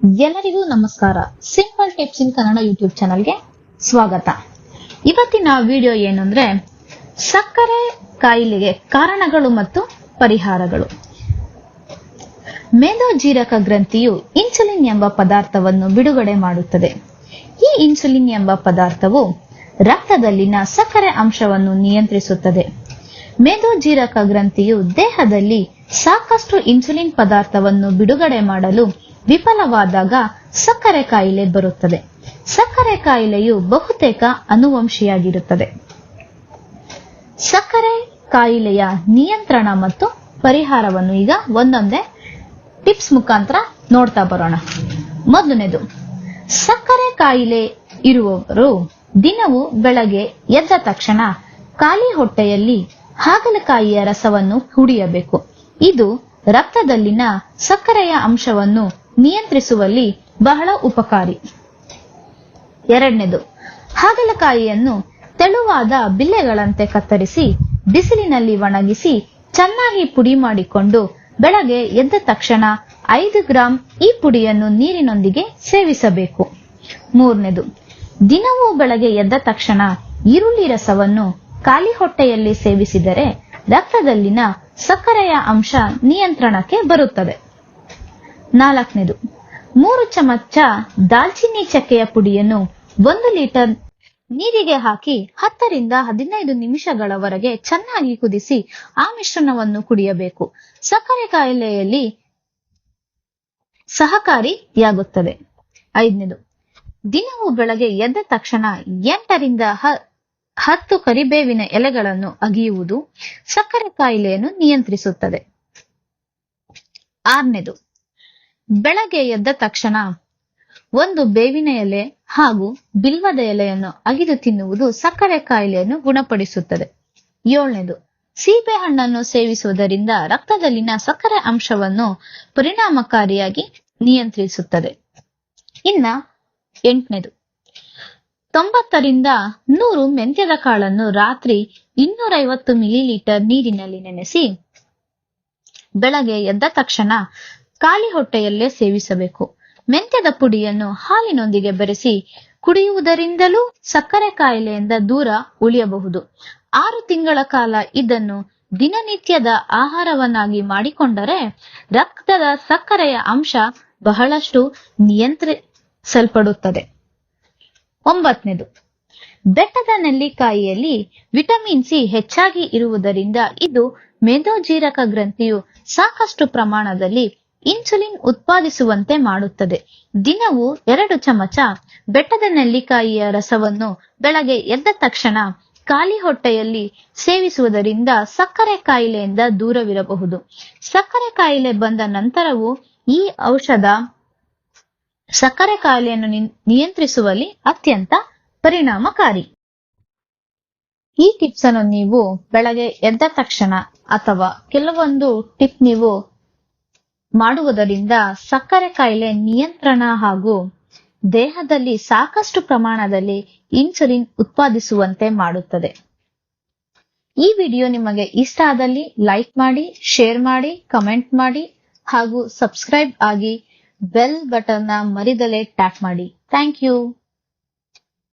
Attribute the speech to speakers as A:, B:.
A: ಎಲ್ಲರಿಗೂ ನಮಸ್ಕಾರ. Simple tips in Kannada YouTube ಚಾನಲ್ಗೆ ಸ್ವಾಗತ. ಇವತ್ತಿನ ವಿಡಿಯೋ ಏನು ಸಕ್ಕರೆ ಕಾಯಿಲೆಗೆ ಕಾರಣಗಳು ಮತ್ತು ಪರಿಹಾರಗಳು. ಮೇಧೋಜೀರಕ ಗ್ರಂಥಿಯು ಇನ್ಸುಲಿನ್ ಎಂಬ ಪದಾರ್ಥವನ್ನು ಬಿಡುಗಡೆ ಮಾಡುತ್ತದೆ. ಈ ಇನ್ಸುಲಿನ್ ಎಂಬ ಪದಾರ್ಥವು ರಕ್ತದಲ್ಲಿನ ಸಕ್ಕರೆ ಅಂಶವನ್ನು ನಿಯಂತ್ರಿಸುತ್ತದೆ. ಮೇಧೋಜೀರಕ ಗ್ರಂಥಿಯು ದೇಹದಲ್ಲಿ ಸಾಕಷ್ಟು ಇನ್ಸುಲಿನ್ ಪದಾರ್ಥವನ್ನು ಬಿಡುಗಡೆ ಮಾಡಲು ವಿಫಲವಾದಾಗ ಸಕ್ಕರೆ ಕಾಯಿಲೆ ಬರುತ್ತದೆ. ಸಕ್ಕರೆ ಕಾಯಿಲೆಯು ಬಹುತೇಕ ಅನುವಂಶಿಯಾಗಿರುತ್ತದೆ. ಸಕ್ಕರೆ ಕಾಯಿಲೆಯ ನಿಯಂತ್ರಣ ಮತ್ತು ಪರಿಹಾರವನ್ನು ಈಗ ಒಂದೊಂದೇ ಟಿಪ್ಸ್ ಮುಖಾಂತರ ನೋಡ್ತಾ ಬರೋಣ. ಮೊದಲನೇದು, ಸಕ್ಕರೆ ಕಾಯಿಲೆ ಇರುವವರು ದಿನವೂ ಬೆಳಗ್ಗೆ ಎದ್ದ ತಕ್ಷಣ ಖಾಲಿ ಹೊಟ್ಟೆಯಲ್ಲಿ ಹಾಗಲಕಾಯಿಯ ರಸವನ್ನು ಕುಡಿಯಬೇಕು. ಇದು ರಕ್ತದಲ್ಲಿನ ಸಕ್ಕರೆಯ ಅಂಶವನ್ನು ನಿಯಂತ್ರಿಸುವಲ್ಲಿ ಬಹಳ ಉಪಕಾರಿ. ಎರಡನೇದು, ಹಾಗಲಕಾಯಿಯನ್ನು ತೆಳುವಾದ ಬಿಲ್ಲೆಗಳಂತೆ ಕತ್ತರಿಸಿ ಬಿಸಿಲಿನಲ್ಲಿ ಒಣಗಿಸಿ ಚೆನ್ನಾಗಿ ಪುಡಿ ಮಾಡಿಕೊಂಡು ಬೆಳಗ್ಗೆ ಎದ್ದ ತಕ್ಷಣ ಐದು ಗ್ರಾಂ ಈ ಪುಡಿಯನ್ನು ನೀರಿನೊಂದಿಗೆ ಸೇವಿಸಬೇಕು. ಮೂರನೇದು, ದಿನವೂ ಬೆಳಗ್ಗೆ ಎದ್ದ ತಕ್ಷಣ ಈರುಳ್ಳಿ ರಸವನ್ನು ಖಾಲಿ ಹೊಟ್ಟೆಯಲ್ಲಿ ಸೇವಿಸಿದರೆ ರಕ್ತದಲ್ಲಿನ ಸಕ್ಕರೆಯ ಅಂಶ ನಿಯಂತ್ರಣಕ್ಕೆ ಬರುತ್ತದೆ. ನಾಲ್ಕನೇದು, ಮೂರು ಚಮಚ ದಾಲ್ಚಿನ್ನಿ ಚಕ್ಕೆಯ ಪುಡಿಯನ್ನು ಒಂದು ಲೀಟರ್ ನೀರಿಗೆ ಹಾಕಿ ಹತ್ತರಿಂದ ಹದಿನೈದು ನಿಮಿಷಗಳವರೆಗೆ ಚೆನ್ನಾಗಿ ಕುದಿಸಿ ಆ ಮಿಶ್ರಣವನ್ನು ಕುಡಿಯಬೇಕು. ಸಕ್ಕರೆ ಕಾಯಿಲೆಯಲ್ಲಿ ಸಹಕಾರಿಯಾಗುತ್ತದೆ. ಐದನೇದು, ದಿನವೂ ಬೆಳಗ್ಗೆ ಎದ್ದ ತಕ್ಷಣ ಎಂಟರಿಂದ ಹತ್ತು ಕರಿಬೇವಿನ ಎಲೆಗಳನ್ನು ಅಗಿಯುವುದು ಸಕ್ಕರೆ ಕಾಯಿಲೆಯನ್ನು ನಿಯಂತ್ರಿಸುತ್ತದೆ. ಆರನೇದು ಬೆಳಗ್ಗೆ ಎದ್ದ ತಕ್ಷಣ ಒಂದು ಬೇವಿನ ಎಲೆ ಹಾಗೂ ಬಿಲ್ವದ ಎಲೆಯನ್ನು ಅಗಿದು ತಿನ್ನುವುದು ಸಕ್ಕರೆ ಕಾಯಿಲೆಯನ್ನು ಗುಣಪಡಿಸುತ್ತದೆ. ಏಳನೇದು, ಸೀಬೆ ಹಣ್ಣನ್ನು ಸೇವಿಸುವುದರಿಂದ ರಕ್ತದಲ್ಲಿನ ಸಕ್ಕರೆ ಅಂಶವನ್ನು ಪರಿಣಾಮಕಾರಿಯಾಗಿ ನಿಯಂತ್ರಿಸುತ್ತದೆ. ಇನ್ನ ಎಂಟನೇದು, ತೊಂಬತ್ತರಿಂದ ನೂರು ಮೆಂತ್ಯದ ಕಾಳನ್ನು ರಾತ್ರಿ ಇನ್ನೂರೈವತ್ತು ಮಿಲಿಲೀಟರ್ ನೀರಿನಲ್ಲಿ ನೆನೆಸಿ ಬೆಳಗ್ಗೆ ಎದ್ದ ತಕ್ಷಣ ಖಾಲಿ ಹೊಟ್ಟೆಯಲ್ಲೇ ಸೇವಿಸಬೇಕು. ಮೆಂತ್ಯದ ಪುಡಿಯನ್ನು ಹಾಲಿನೊಂದಿಗೆ ಬೆರೆಸಿ ಕುಡಿಯುವುದರಿಂದಲೂ ಸಕ್ಕರೆ ಕಾಯಿಲೆಯಿಂದ ದೂರ ಉಳಿಯಬಹುದು. ಆರು ತಿಂಗಳ ಕಾಲ ಇದನ್ನು ದಿನನಿತ್ಯದ ಆಹಾರವನ್ನಾಗಿ ಮಾಡಿಕೊಂಡರೆ ರಕ್ತದ ಸಕ್ಕರೆಯ ಅಂಶ ಬಹಳಷ್ಟು ನಿಯಂತ್ರಿಸಲ್ಪಡುತ್ತದೆ. ಒಂಬತ್ತನೇದು, ಬೆಟ್ಟದ ನೆಲ್ಲಿಕಾಯಿಯಲ್ಲಿ ವಿಟಮಿನ್ ಸಿ ಹೆಚ್ಚಾಗಿ ಇರುವುದರಿಂದ ಇದು ಮೇದೋಜೀರಕ ಗ್ರಂಥಿಯು ಸಾಕಷ್ಟು ಪ್ರಮಾಣದಲ್ಲಿ ಇನ್ಸುಲಿನ್ ಉತ್ಪಾದಿಸುವಂತೆ ಮಾಡುತ್ತದೆ. ದಿನವೂ ಎರಡು ಚಮಚ ಬೆಟ್ಟದ ನೆಲ್ಲಿಕಾಯಿಯ ರಸವನ್ನು ಬೆಳಗ್ಗೆ ಎದ್ದ ತಕ್ಷಣ ಖಾಲಿ ಹೊಟ್ಟೆಯಲ್ಲಿ ಸೇವಿಸುವುದರಿಂದ ಸಕ್ಕರೆ ಕಾಯಿಲೆಯಿಂದ ದೂರವಿರಬಹುದು. ಸಕ್ಕರೆ ಕಾಯಿಲೆ ಬಂದ ನಂತರವೂ ಈ ಔಷಧ ಸಕ್ಕರೆ ಕಾಯಿಲೆಯನ್ನು ನಿಯಂತ್ರಿಸುವಲ್ಲಿ ಅತ್ಯಂತ ಪರಿಣಾಮಕಾರಿ. ಈ ಟಿಪ್ಸ್ ಅನ್ನು ನೀವು ಬೆಳಗ್ಗೆ ಎದ್ದ ತಕ್ಷಣ ಅಥವಾ ಕೆಲವೊಂದು ಟಿಪ್ ನೀವು ಮಾಡುವುದರಿಂದ ಸಕ್ಕರೆ ಕಾಯಿಲೆ ನಿಯಂತ್ರಣ ಹಾಗೂ ದೇಹದಲ್ಲಿ ಸಾಕಷ್ಟು ಪ್ರಮಾಣದಲ್ಲಿ ಇನ್ಸುಲಿನ್ ಉತ್ಪಾದಿಸುವಂತೆ ಮಾಡುತ್ತದೆ. ಈ ವಿಡಿಯೋ ನಿಮಗೆ ಇಷ್ಟ ಆದಲ್ಲಿ ಲೈಕ್ ಮಾಡಿ, ಶೇರ್ ಮಾಡಿ, ಕಮೆಂಟ್ ಮಾಡಿ ಹಾಗೂ ಸಬ್ಸ್ಕ್ರೈಬ್ ಆಗಿ ಬೆಲ್ ಬಟನ್ನ ಮರಿದಲೆ ಟ್ಯಾಪ್ ಮಾಡಿ. Thank you.